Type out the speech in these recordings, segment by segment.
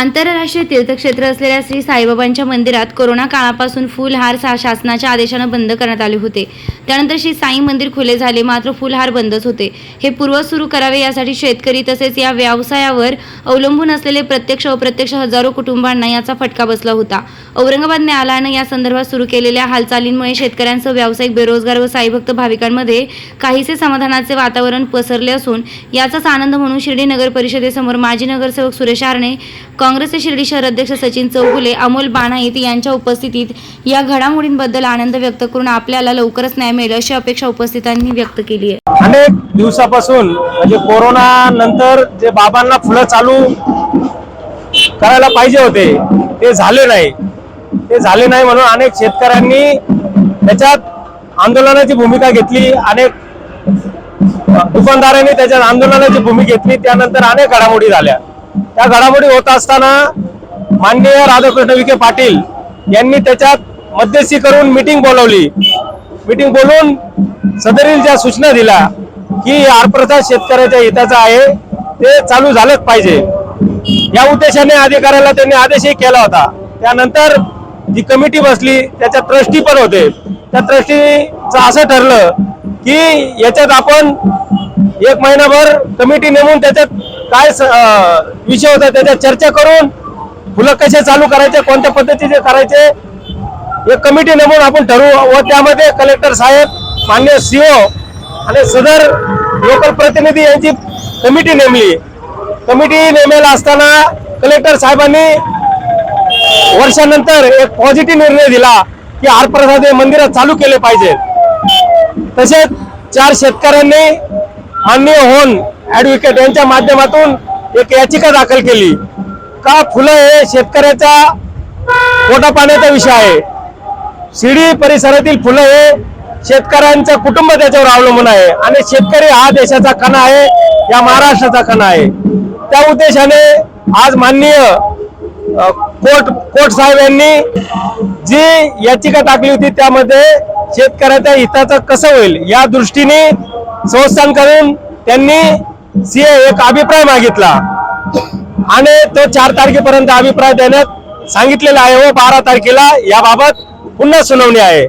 आंतरराष्ट्रीय तीर्थक्षेत्र असलेल्या श्री साईबाबांच्या मंदिरात कोरोना काळापासून फुलहार सा शासनाच्या आदेशानं बंद करण्यात आले होते. त्यानंतर श्री साई मंदिर खुले झाले मात्र फुलहार बंदच होते. हे पूर्व सुरू करावे यासाठी शेतकरी तसेच या व्यवसायावर अवलंबून असलेले प्रत्यक्ष अप्रत्यक्ष हजारो कुटुंबांना याचा फटका बसला होता. औरंगाबाद न्यायालयानं या संदर्भात सुरू केलेल्या हालचालींमुळे शेतकऱ्यांसह व्यावसायिक बेरोजगार व साईभक्त भाविकांमध्ये काहीसे समाधानाचे वातावरण पसरले असून याचाच आनंद म्हणून शिर्डी नगर परिषदेसमोर माजी नगरसेवक सुरेश आरणे काँग्रेसचे शिर्डी शहर अध्यक्ष सचिन चौगुले अमोल बाणाईत यांच्या उपस्थितीत या घडामोडींबद्दल आनंद व्यक्त करून आपल्याला लवकरच न्याय मिळेल अशी अपेक्षा उपस्थितांनी व्यक्त केली आहे. अनेक दिवसापासून म्हणजे कोरोना नंतर जे बाबांना फुलं चालू करायला पाहिजे होते ते झाले नाही. ते झाले नाही म्हणून अनेक शेतकऱ्यांनी त्याच्यात आंदोलनाची भूमिका घेतली अनेक दुकानदारांनी त्याच्यात आंदोलनाची भूमिका घेतली त्यानंतर अनेक घडामोडी झाल्या. त्या घडामोडी होत असताना माननीय राधाकृष्ण विखे पाटील यांनी त्याच्यात मध्यस्थी करून मिटिंग बोलवली. मिटिंग बोलून सदरील ज्या सूचना दिल्या की आरप्रथा शेतकऱ्याच्या हिताचा आहे ते चालू झालंच पाहिजे. या उद्देशाने अधिकाऱ्याला त्यांनी आदेशही केला होता. त्यानंतर जी कमिटी बसली त्याच्या ट्रस्टी पण होते. त्या ट्रस्टीचं असं ठरलं की याच्यात आपण एक महिनाभर कमिटी नेमून त्याच्यात काय विषय होता त्याच्यात चर्चा करून फुलं कसे चालू करायचे कोणत्या पद्धतीचे करायचे एक कमिटी नेमून आपण ठरवू व त्यामध्ये कलेक्टर साहेब मान्य सीओ आणि सदर लोकल प्रतिनिधी यांची कमिटी नेमली. कमिटी नेमेला असताना कलेक्टर साहेबांनी वर्षानंतर एक पॉझिटिव्ह निर्णय दिला की आरप्रसाद हे मंदिरात चालू केले पाहिजे. तसेच चार शेतकऱ्यांनी माननीय होन ऍडव्होकेट यांच्या माध्यमातून एक याचिका दाखल केली. का फुलं हे शेतकऱ्याचा पोटा पाण्याचा विषय आहे? शिर्डी परिसरातील फुलं हे शेतकऱ्यांचं कुटुंब त्याच्यावर अवलंबून आहे आणि शेतकरी हा देशाचा कणा आहे या महाराष्ट्राचा कणा आहे. त्या उद्देशाने आज माननीय कोर्ट कोर्ट साहेब यांनी जी याचिका टाकली होती त्यामध्ये शेतकऱ्याच्या हिताचं कसं होईल या दृष्टीने संस्थान करून त्यांनी सी एक अभिप्राय मागितला. आणि तो चार तारखेपर्यंत अभिप्राय देण्यात सांगितलेला आहे व बारा तारखेला याबाबत पुन्हा सुनावणी आहे.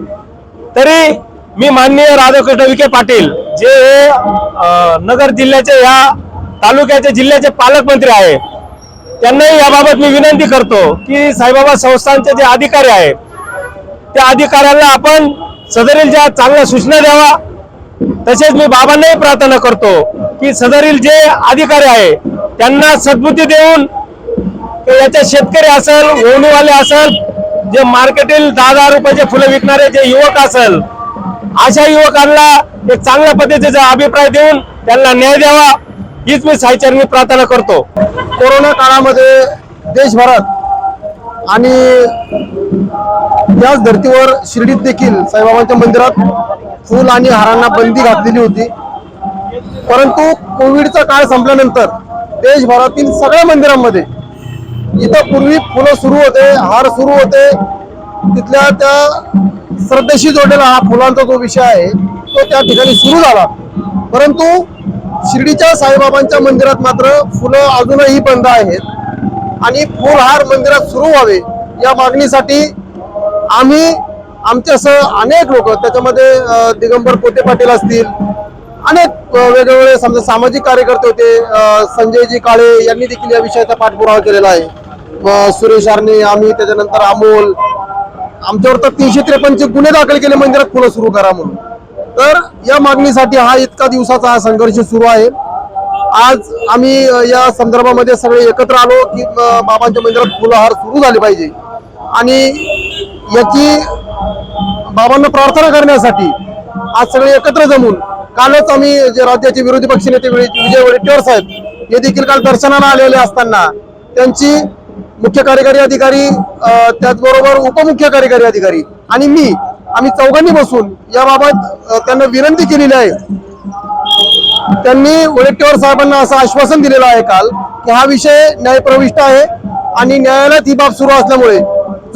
तरी मी माननीय राधाकृष्ण विखे पाटील जे हे नगर जिल्ह्याचे या तालुक्याचे जिल्ह्याचे पालकमंत्री आहे त्यांनाही याबाबत मी विनंती करतो की साईबाबा संस्थांचे जे अधिकारी आहे त्या अधिकाऱ्यांना आपण सदरील ज्या चांगल्या सूचना द्यावा तसेच मी बाबांनाही प्रार्थना करतो की सदरील जे अधिकारी आहे त्यांना सद्बुद्धी देऊन याच्या शेतकरी असेल ओणीवाले असेल जे मार्केटील दहा दहा रुपयाचे फुलं विकणारे जे युवक असेल अशा युवकांना एक चांगल्या पद्धतीचा अभिप्राय देऊन त्यांना न्याय द्यावा हीच मी साईचरणी प्रार्थना करतो. कोरोना काळामध्ये देशभरात आणि त्याच धर्तीवर शिर्डीत देखील साईबाबांच्या मंदिरात फुल आणि हारांना बंदी घातलेली होती. परंतु कोविडचा काळ संपल्यानंतर देशभरातील सगळ्या मंदिरांमध्ये इथं पूर्वी फुलं सुरू होते हार सुरू होते. तिथल्या त्या श्रद्धेशी जोडलेला हा फुलांचा जो विषय आहे तो त्या ठिकाणी सुरू झाला. परंतु शिर्डीच्या साईबाबांच्या मंदिरात मात्र फुलं अजूनही बंद आहेत. आणि फुलहार मंदिरात सुरू व्हावे या मागणीसाठी आम्ही आमच्यासह अनेक लोक त्याच्यामध्ये दिगंबर पोते पाटील असतील अनेक वेगवेगळे समजा सामाजिक कार्यकर्ते होते संजयजी काळे यांनी देखील या विषयाचा पाठपुरावा केलेला आहे. सुरेश आर्णे आम्ही त्याच्यानंतर अमोल आमच्यावर तर तीनशे त्रेपन्नचे गुन्हे दाखल केले मंदिरात फुलं सुरू करा म्हणून. तर या मागणीसाठी हा इतका दिवसाचा हा संघर्ष सुरू आहे. आज आम्ही या संदर्भामध्ये सगळे एकत्र आलो की बाबांच्या मंदिरात फुलहार सुरू झाले पाहिजे. आणि याची बाबांना प्रार्थना करण्यासाठी आज सगळे एकत्र जमून कालच आम्ही जे राज्याचे विरोधी पक्षनेते विजय वडेट्टीवार साहेब हे देखील काल दर्शनाला आलेले असताना त्यांची मुख्य कार्यकारी अधिकारी त्याचबरोबर उपमुख्य कार्यकारी अधिकारी आणि मी आम्ही चौघांनी बसून याबाबत त्यांना विनंती केलेली आहे. त्यांनी वडेट्टीवार साहेबांना असं आश्वासन दिलेलं आहे काल की हा विषय न्यायप्रविष्ट आहे आणि न्यायालयात ही बाब सुरू असल्यामुळे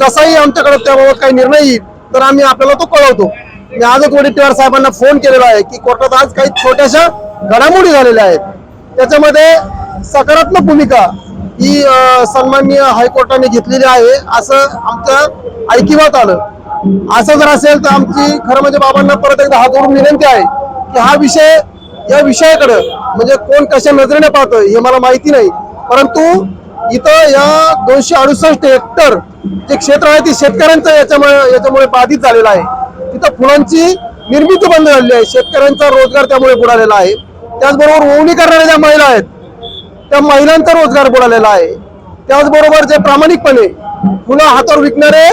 जसाही आमच्याकडे त्याबाबत काही निर्णय येईल तर आम्ही आपल्याला तो कळवतो. मी आजच वडेट्टीवार साहेबांना फोन केलेला आहे की कोर्टात आज काही छोट्याशा घडामोडी झालेल्या आहेत. त्याच्यामध्ये सकारात्मक भूमिका ही सन्माननीय हायकोर्टाने घेतलेली आहे असं आमच्या ऐकिवात आलं. असं जर असेल तर आमची खरं म्हणजे बाबांना परत एकदा हात जोडून विनंती आहे की हा विषय या विषयाकडं म्हणजे कोण कशा नजरेने पाहतोय हे मला माहिती नाही. परंतु इथं या दोनशे अडुसष्ट हेक्टर जे क्षेत्र आहे ते शेतकऱ्यांचं याच्यामुळे याच्यामुळे बाधित झालेलं आहे. तिथं फुलांची निर्मिती बंद झालेली आहे. शेतकऱ्यांचा रोजगार त्यामुळे बुडालेला आहे. त्याचबरोबर ओवणी करणाऱ्या ज्या महिला आहेत त्या महिलांचा रोजगार बुडालेला आहे. त्याचबरोबर जे प्रामाणिकपणे फुलं हातावर विकणारे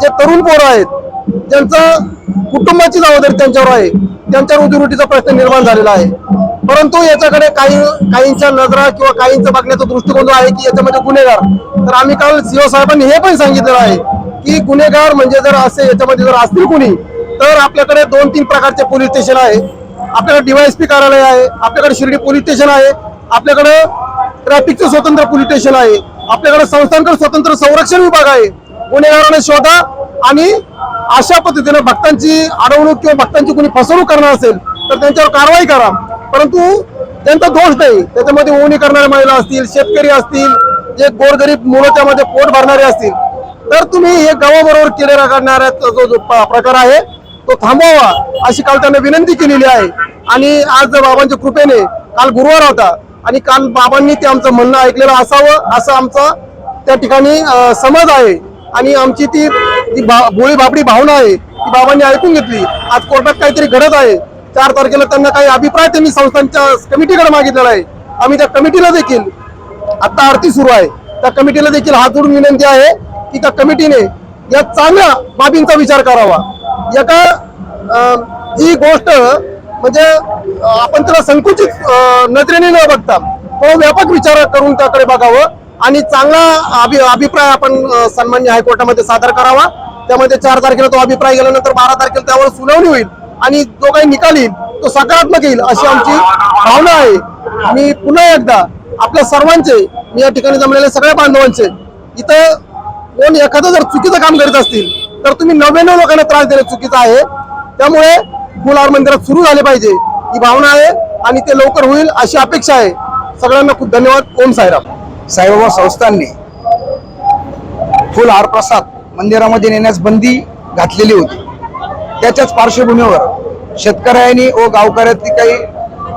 जे तरुण पोरं आहेत त्यांचा कुटुंबाची जबाबदारी त्यांच्यावर आहे त्यांच्या रोजीरोटीचा प्रश्न निर्माण झालेला आहे. परंतु याच्याकडे काही काहींच्या नजरा किंवा काहींचा बघण्याचा दृष्टिकोन जो आहे की याच्यामध्ये गुन्हेगार. तर आम्ही काल सीओ साहेबांनी हे पण सांगितलेलं आहे की गुन्हेगार म्हणजे जर असे याच्यामध्ये जर असतील कुणी तर आपल्याकडे दोन तीन प्रकारचे पोलीस स्टेशन आहे. आपल्याकडे डीवायएसपी कार्यालय आहे आपल्याकडे शिर्डी पोलीस स्टेशन आहे आपल्याकडे ट्रॅफिकचं स्वतंत्र पोलीस स्टेशन आहे आपल्याकडे संस्थांकडे स्वतंत्र संरक्षण विभाग आहे. गुन्हेगारांना शोधा आणि अशा पद्धतीने भक्तांची अडवणूक किंवा भक्तांची कोणी फसवणूक करणार असेल तर त्यांच्यावर कारवाई करा. परंतु त्यांचा दोष नाही. त्याच्यामध्ये ओवणी करणाऱ्या महिला असतील शेतकरी असतील जे गोरगरीब मुलं त्यामध्ये पोट भरणारे असतील. तर तुम्ही हे गावाबरोबर केलेला करणाऱ्याचा जो जो प- प्रकार आहे तो थांबवावा अशी काल त्यांना विनंती केलेली आहे. आणि आज बाबांच्या कृपेने काल गुरुवार होता. आणि काल बाबांनी ते आमचं म्हणणं ऐकलेलं असावं असं आमचा त्या ठिकाणी समज आहे. आणि आमची ती जी भोळी भाबडी भावना आहे ती बाबांनी ऐकून घेतली. आज कोर्टात काहीतरी घडत आहे. चार तारखेला त्यांना काही अभिप्राय त्यांनी संस्थांच्या कमिटीकडे मागितलेला आहे. आम्ही त्या कमिटीला देखील आता आरती सुरू आहे. त्या कमिटीला देखील हात जोडून विनंती आहे की त्या कमिटीने या चांगल्या बाबींचा विचार करावा. एका अं, ही गोष्ट म्हणजे आपण त्याला संकुचित नजरेने न बघता तो व्यापक विचार करून त्याकडे बघावं. आणि चांगला अभि अभिप्राय आपण सन्मान्य हायकोर्टामध्ये सादर करावा. त्यामध्ये चार तारखेला तो अभिप्राय गेल्यानंतर बारा तारखेला त्यावर सुनावणी होईल आणि जो काही निकाल येईल तो सकारात्मक येईल अशी आमची भावना आहे. मी पुन्हा एकदा आपल्या सर्वांचे मी या ठिकाणी जमलेल्या सगळ्या बांधवांचे इथं कोण एखादं जर चुकीचं काम करीत असतील तर तुम्ही नव्याण्णव लोकांना त्रास देणं चुकीचं आहे. त्यामुळे फुलार मंदिरात सुरू झाले पाहिजे ही भावना आहे आणि ते लवकर होईल अशी अपेक्षा आहे. सगळ्यांना खूप धन्यवाद. ओम साहेब साईबाबा संस्थांनी फुल हार प्रसाद मंदिरामध्ये नेण्यास बंदी घातलेली होती. त्याच्याच पार्श्वभूमीवर शेतकऱ्यांनी व गावकऱ्यातली काही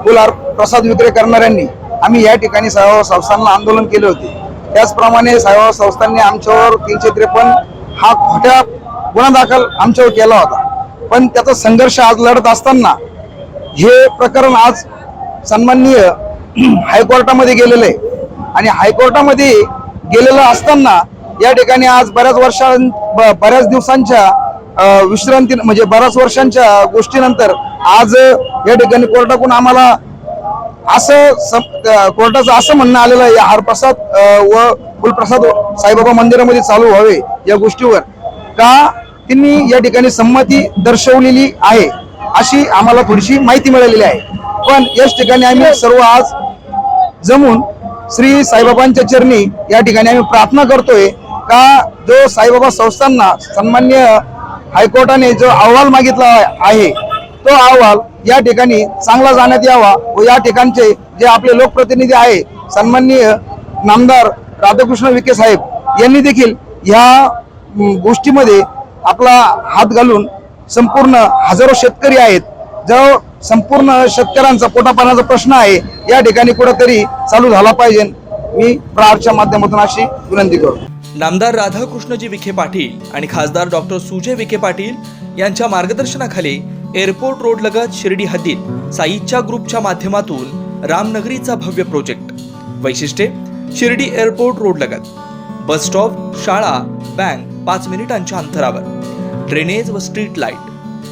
फुल हार प्रसाद विक्री करणाऱ्यांनी आम्ही या ठिकाणी साईबाबा संस्थांना आंदोलन केले होते. त्याचप्रमाणे साईबाबा संस्थांनी आमच्यावर तीनशे त्रेपन्न हा खोट्या गुन्हा दाखल आमच्यावर केला होता. पण त्याचा संघर्ष आज लढत असताना हे प्रकरण आज सन्माननीय हायकोर्टामध्ये गेलेलं आहे आणि हायकोर्टामध्ये गेलेलं असताना या ठिकाणी आज बऱ्याच वर्षां बऱ्याच दिवसांच्या विश्रांती म्हणजे बऱ्याच वर्षांच्या गोष्टीनंतर आज या ठिकाणी कोर्टाकडून आम्हाला असं कोर्टाचं असं म्हणणं आलेलं आहे या हरप्रसाद व फुलप्रसाद साईबाबा मंदिरामध्ये चालू व्हावे या गोष्टीवर. का त्यांनी या ठिकाणी संमती दर्शवलेली आहे अशी आम्हाला थोडीशी माहिती मिळालेली आहे. पण याच ठिकाणी आम्ही सर्व आज जमून श्री साईबाबांच्या चरणी या ठिकाणी आम्ही प्रार्थना करतोय का जो साईबाबा संस्थांना सन्मान्य हायकोर्टाने जो अहवाल मागितला आहे तो अहवाल या ठिकाणी चांगला जाण्यात यावा व या ठिकाणचे जे आपले लोकप्रतिनिधी आहे सन्माननीय नामदार राधाकृष्ण विखे साहेब यांनी देखील ह्या गोष्टीमध्ये आपला हात घालून संपूर्ण हजारो शेतकरी आहेत. जो संपूर्ण शेतकऱ्यांचा पोटापाण्याचा प्रश्न आहे. या ठिकाणी कुठेतरी चालू झाला पाहिजे. मी प्रारच्या माध्यमातून अशी विनंती करतो. नामदार राधाकृष्णजी विखे पाटील आणि खासदार डॉक्टर सुजय विखे पाटील यांच्या मार्गदर्शनाखाली एअरपोर्ट रोड लगत शिर्डी हद्दीत साईच्या ग्रुपच्या माध्यमातून रामनगरीचा भव्य प्रोजेक्ट. वैशिष्ट्ये शिर्डी एअरपोर्ट रोड लगत. बस स्टॉप शाळा बँक पाच मिनिटांच्या अंतरावर. ड्रेनेज व स्ट्रीट लाइट.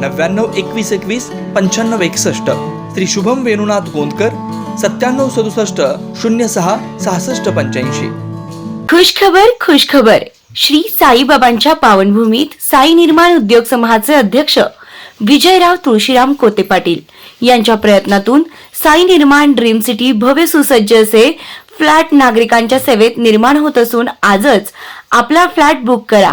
नव्याण्णव एकवीस एकवीस पंच्याण्णव एकसष्ट. श्री शुभम वेणुनाथ गोंदकर सत्त्याण्णव सदुसष्ट शून्य सहा सहासष्ट पंच्याऐंशी. खुशखबर खुशखबर. श्री साईबाबांच्या पावनभूमीत साई निर्माण उद्योग समूहाचे अध्यक्ष विजयराव तुळशीराम कोते पाटील यांच्या प्रयत्नातून साई निर्माण ड्रीम सिटी भव्य सुसज्ज असे फ्लॅट नागरिकांच्या सेवेत निर्माण होत असून आजच आपला फ्लॅट बुक करा.